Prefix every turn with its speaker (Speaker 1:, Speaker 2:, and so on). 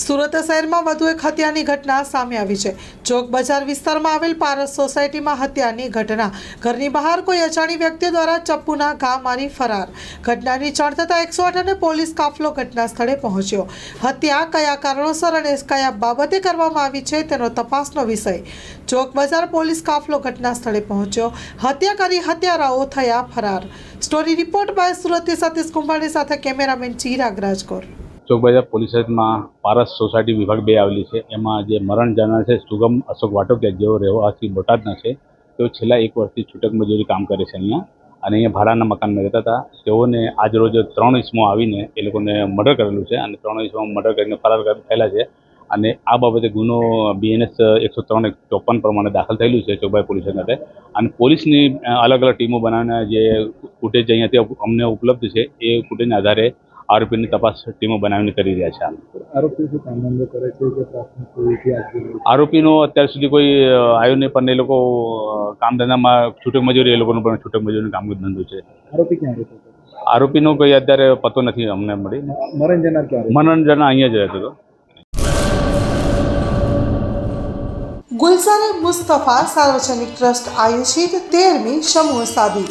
Speaker 1: સુરત શહેરમાં વધુ એક હત્યાની ઘટના સામે આવી છે. ચોક બજાર વિસ્તારમાં આવેલ પારસ સોસાયટીમાં હત્યાની ઘટના. ઘરની બહાર કોઈ અજાણી વ્યક્તિ દ્વારા ચપ્પુના ઘા મારી ફરાર. ઘટનાની જાણ થતાં એકસો આઠ અને પોલીસ કાફલો ઘટના સ્થળે પહોંચ્યો. હત્યા કયા કારણોસર અને કયા બાબતે કરવામાં આવી છે તેનો તપાસનો વિષય. ચોક બજાર પોલીસ કાફલો ઘટના સ્થળે પહોંચ્યો. હત્યા કરી હત્યારાઓ થયા ફરાર. સ્ટોરી રિપોર્ટ બાય સુરતથી સતીશ કુંભાણી સાથે કેમેરામેન ચિરાગ રાજકોર.
Speaker 2: ચોકબજાર પોલીસ સ્ટેશનમાં પારસ સોસાયટી વિભાગ બે આવેલી છે. એમાં જે મરણ જનાર છે સુગમ અશોક વાટોકિયા, જેઓ રહેવાસી બોટાદના છે, તેઓ છેલ્લા એક વર્ષથી છૂટક મજૂરી કામ કરે છે અહીંયા. અને અહીંયા ભાડાના મકાનમાં રહેતા હતા. તેઓને આજ રોજ ત્રણ ઇસમો આવીને એ લોકોને મર્ડર કરેલું છે અને ત્રણ ઇસમો મર્ડર કરીને ફરાર થયેલા છે. અને આ બાબતે ગુનો બીએનએસ એકસો ત્રણ એક ચોપન પ્રમાણે દાખલ થયેલું છે ચોકબાઈ પોલીસ ખાતે અને પોલીસની અલગ અલગ ટીમો બનાવીને જે ફૂટેજ અહીંયાથી અમને ઉપલબ્ધ છે એ ફૂટેજના આધારે આરોપીની તપાસ ટીમો બનાવીને કરી રહ્યા છે
Speaker 3: આરોપી શું કરે છે કે?
Speaker 2: આરોપીનો અત્યાર સુધી કોઈ આવ્યો નહીં પણ એ લોકો કામધંધામાં કામ ધંધામાં છૂટક મજૂરી એ લોકોનું પણ છૂટક મજૂરીનું કામ ધંધો છે.
Speaker 3: આરોપી ક્યાં રહેતો
Speaker 2: આરોપીનો કોઈ અત્યારે પતો નથી અમને મળી.
Speaker 3: મનોરંજન
Speaker 2: મનોરંજન અહીંયા જ રહેતો હતો.
Speaker 1: ગુલઝાર મુસ્તફા સાર્વજનિક ટ્રસ્ટ આયોજિત તેરમી સમૂહ સાદી.